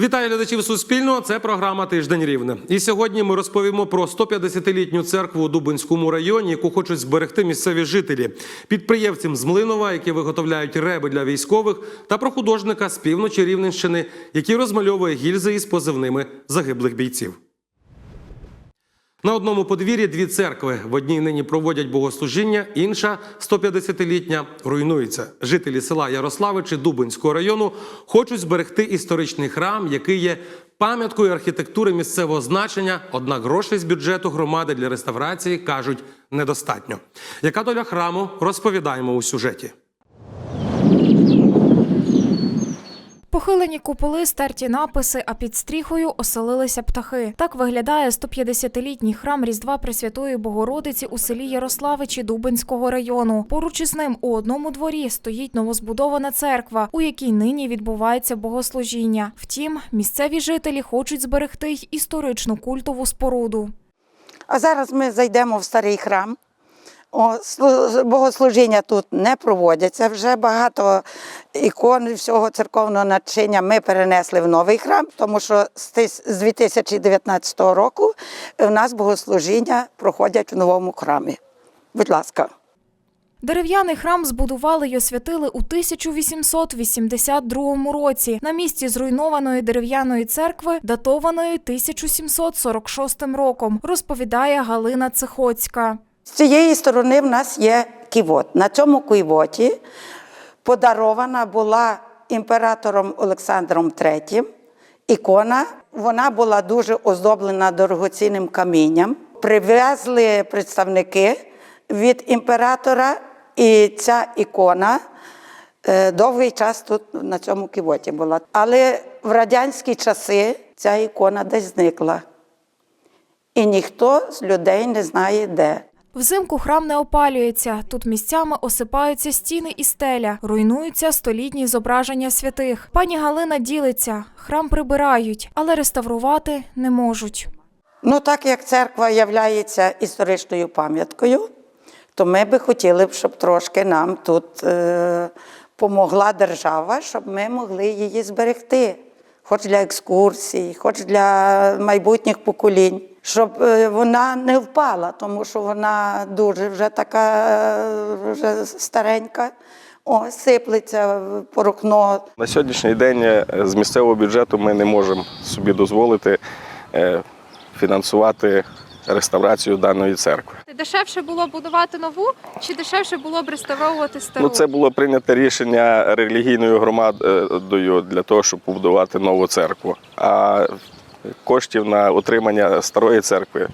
Вітаю глядачів Суспільного. Це програма Тиждень Рівне. І сьогодні ми розповімо про 150-літню церкву у Дубинському районі, яку хочуть зберегти місцеві жителі, підприємцям з Млинова, які виготовляють реби для військових, та про художника з півночі Рівненщини, який розмальовує гільзи із позивними загиблих бійців. На одному подвір'ї дві церкви. В одній нині проводять богослужіння, інша 150-літня руйнується. Жителі села Ярославичі Дубинського району хочуть зберегти історичний храм, який є пам'яткою архітектури місцевого значення. Однак грошей з бюджету громади для реставрації кажуть недостатньо. Яка доля храму розповідаємо у сюжеті. Похилені куполи, стерті написи, а під стріхою оселилися птахи. Так виглядає 150-літній храм Різдва Пресвятої Богородиці у селі Ярославичі Дубинського району. Поруч із ним у одному дворі стоїть новозбудована церква, у якій нині відбувається богослужіння. Втім, місцеві жителі хочуть зберегти й історичну культову споруду. А зараз ми зайдемо в старий храм. О, богослужіння тут не проводяться. Вже багато ікон всього церковного начиння ми перенесли в новий храм, тому що з з 2019 року в нас богослужіння проходять в новому храмі. Будь ласка. Дерев'яний храм збудували й освятили у 1882 році на місці зруйнованої дерев'яної церкви, датованої 1746 роком, розповідає Галина Цихоцька. З цієї сторони в нас є ківот. На цьому ківоті подарована була імператором Олександром III ікона. Вона була дуже оздоблена дорогоцінним камінням. Привезли представники від імператора, і ця ікона е, довгий час тут на цьому ківоті була. Але в радянські часи ця ікона десь зникла. І ніхто з людей не знає де. Взимку храм не опалюється. Тут місцями осипаються стіни і стеля, руйнуються столітні зображення святих. Пані Галина ділиться, храм прибирають, але реставрувати не можуть. Ну, так як церква є історичною пам'яткою, то ми би хотіли щоб трошки нам тут е, держава, щоб ми могли її зберегти, хоч для екскурсій, хоч для майбутніх поколінь, щоб е, вона не впала, тому що вона дуже вже така е, вже старенька. О, сиплеться, порохно, На сьогоднішній день е, з місцевого бюджету ми не можемо собі дозволити фінансувати реставрацію даної церкви. Дешевше було будувати нову, чи дешевше було б реставровувати стару? Ну, це було прийнято рішення релігійною громадою для того, щоб побудувати нову церкву. А коштів на утримання старої церкви,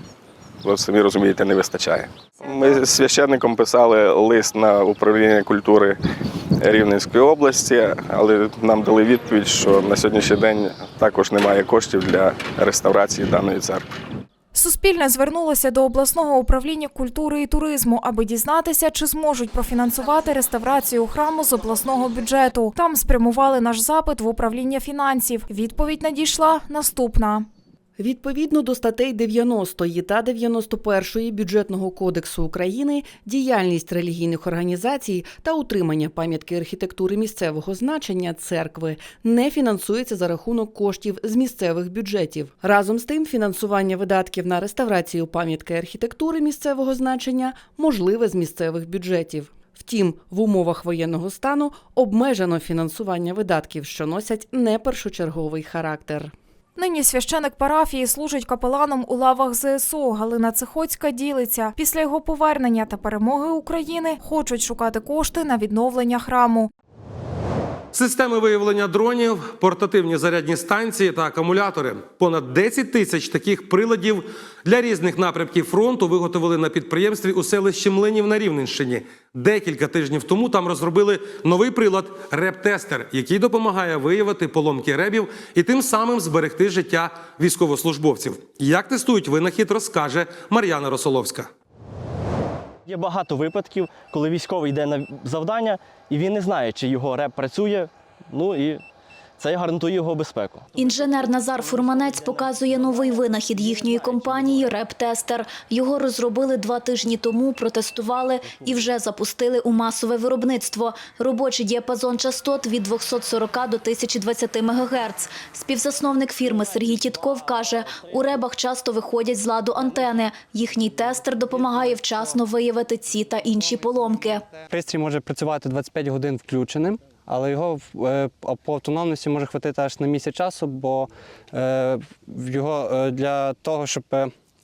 ви самі розумієте, не вистачає. Ми з священником писали лист на управління культури Рівненської області, але нам дали відповідь, що на сьогоднішній день також немає коштів для реставрації даної церкви. Суспільне звернулося до обласного управління культури і туризму, аби дізнатися, чи зможуть профінансувати реставрацію храму з обласного бюджету. Там спрямували наш запит в управління фінансів. Відповідь надійшла наступна. Відповідно до статей 90 та 91 бюджетного кодексу України, діяльність релігійних організацій та утримання пам'ятки архітектури місцевого значення церкви не фінансується за рахунок коштів з місцевих бюджетів. Разом з тим, фінансування видатків на реставрацію пам'ятки архітектури місцевого значення можливе з місцевих бюджетів. Втім, в умовах воєнного стану обмежено фінансування видатків, що носять не першочерговий характер. Нині священик парафії служить капеланом у лавах ЗСУ. Галина Цихоцька ділиться. Після його повернення та перемоги України хочуть шукати кошти на відновлення храму. Системи виявлення дронів, портативні зарядні станції та акумулятори. Понад 10 тисяч таких приладів для різних напрямків фронту виготовили на підприємстві у селищі Млинів на Рівненщині. Декілька тижнів тому там розробили новий прилад реп-тестер, який допомагає виявити поломки ребів і тим самим зберегти життя військовослужбовців. Як тестують винахід, розкаже Мар'яна Росоловська. Є багато випадків, коли військовий йде на завдання, і він не знає, чи його реп працює. Ну і Це гарантує його безпеку. Інженер Назар Фурманець показує новий винахід їхньої компанії «Рептестер». Його розробили два тижні тому, протестували і вже запустили у масове виробництво. Робочий діапазон частот від 240 до 1020 МГц. Співзасновник фірми Сергій Тітков каже, у ребах часто виходять з ладу антени. Їхній тестер допомагає вчасно виявити ці та інші поломки. Пристрій може працювати 25 годин включеним, але його е, по автономності може хватити аж на місяць часу, бо е, його е, для того, щоб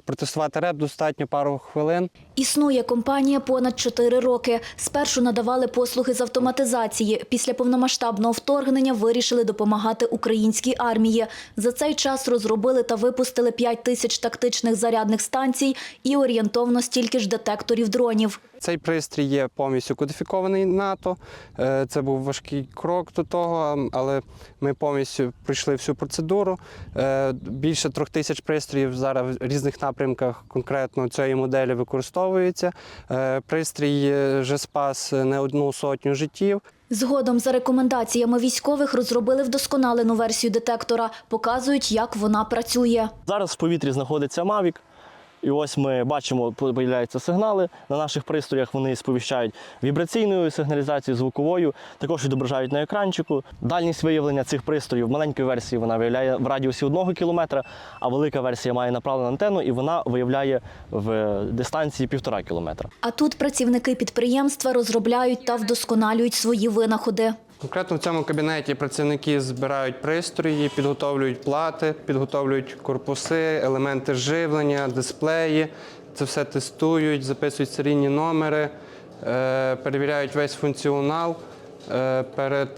протестувати реп, достатньо пару хвилин. Існує компанія понад 4 роки. Спершу надавали послуги з автоматизації. Після повномасштабного вторгнення вирішили допомагати українській армії. За цей час розробили та випустили 5 тисяч тактичних зарядних станцій і орієнтовно стільки ж детекторів дронів. Цей пристрій є повністю кодифікований НАТО. Е, Це був важкий крок до того, але ми повністю пройшли всю процедуру. Е, Більше трьох тисяч пристроїв зараз в різних напрямках конкретно цієї моделі використовується. Е, Пристрій вже спас не одну сотню життів. Згодом за рекомендаціями військових розробили вдосконалену версію детектора. Показують, як вона працює. Зараз в повітрі знаходиться Мавік. І ось ми бачимо, появляються сигнали на наших пристроях. Вони сповіщають вібраційною сигналізацією, звуковою, також відображають на екранчику. Дальність виявлення цих пристроїв в маленькій версії вона виявляє в радіусі одного кілометра, а велика версія має направлену антенну і вона виявляє в дистанції півтора кілометра. А тут працівники підприємства розробляють та вдосконалюють свої винаходи. Конкретно в цьому кабінеті працівники збирають пристрої, підготовлюють плати, підготовлюють корпуси, елементи живлення, дисплеї. Це все тестують, записують серійні номери, е, перевіряють весь функціонал е, перед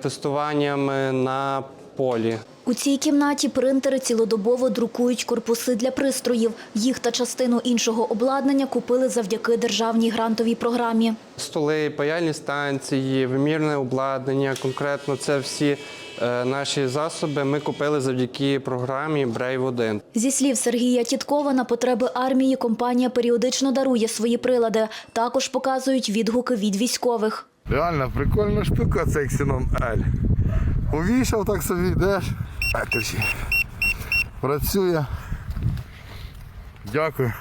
тестуваннями е, на полі. У цій кімнаті принтери цілодобово друкують корпуси для пристроїв. Їх та частину іншого обладнання купили завдяки державній грантовій програмі. Столи, паяльні станції, вимірне обладнання. Конкретно це всі е, наші засоби ми купили завдяки програмі Brave 1. Зі слів Сергія Тіткова, на потреби армії компанія періодично дарує свої прилади. Також показують відгуки від військових. Реально прикольна штука цей Xenon L. Увійшов так собі, йдеш. А. Працює. Дякую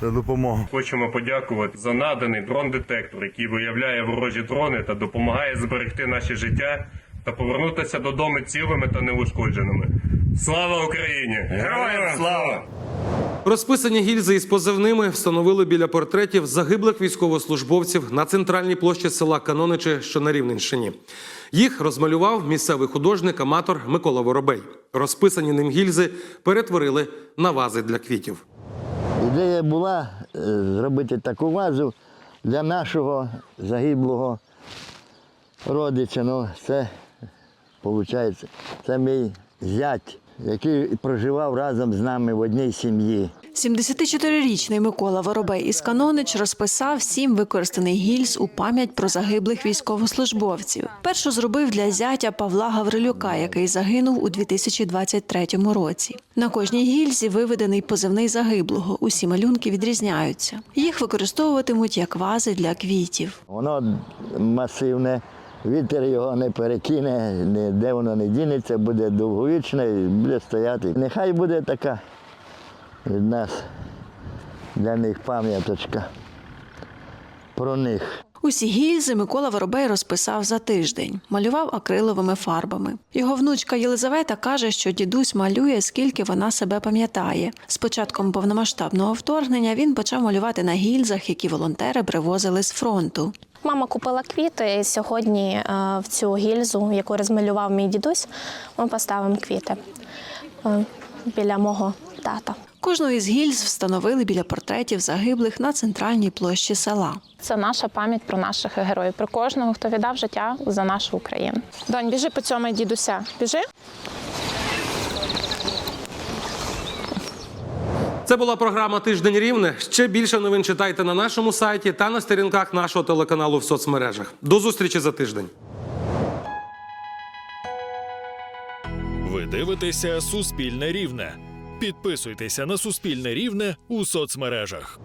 за допомогу. Хочемо подякувати за наданий дрон-детектор, який виявляє ворожі дрони та допомагає зберегти наше життя та повернутися додому цілими та неушкодженими. Слава Україні! Героям слава! Розписані гільзи із позивними встановили біля портретів загиблих військовослужбовців на центральній площі села Каноничі, що на Рівненщині. Їх розмалював місцевий художник-аматор Микола Воробей. Розписані ним гільзи перетворили на вази для квітів. Ідея була е, зробити таку вазу для нашого загиблого родича. Ну, це, виходить, це мій зять, який проживав разом з нами в одній сім'ї. 74-річний Микола Воробей із Канонич розписав сім використаних гільз у пам'ять про загиблих військовослужбовців. Першу зробив для зятя Павла Гаврилюка, який загинув у 2023 році. На кожній гільзі виведений позивний загиблого. Усі малюнки відрізняються. Їх використовуватимуть як вази для квітів. Воно масивне, вітер його не перекине, ніде воно не дінеться, буде довговічне і буде стояти. Нехай буде така від нас для них пам'яточка про них. Усі гільзи Микола Воробей розписав за тиждень, малював акриловими фарбами. Його внучка Єлизавета каже, що дідусь малює, скільки вона себе пам'ятає. З початком повномасштабного вторгнення він почав малювати на гільзах, які волонтери привозили з фронту. Мама купила квіти, і сьогодні е, в цю гільзу, яку розмалював мій дідусь, ми поставимо квіти е, біля мого тата. Кожну із гільз встановили біля портретів загиблих на центральній площі села. Це наша пам'ять про наших героїв, про кожного, хто віддав життя за нашу Україну. Донь, біжи по цьому дідуся. Біжи. Це була програма Тиждень Рівне. Ще більше новин читайте на нашому сайті та на сторінках нашого телеканалу в соцмережах. До зустрічі за тиждень. Ви дивитеся Суспільне Рівне. Підписуйтеся на Суспільне Рівне у соцмережах.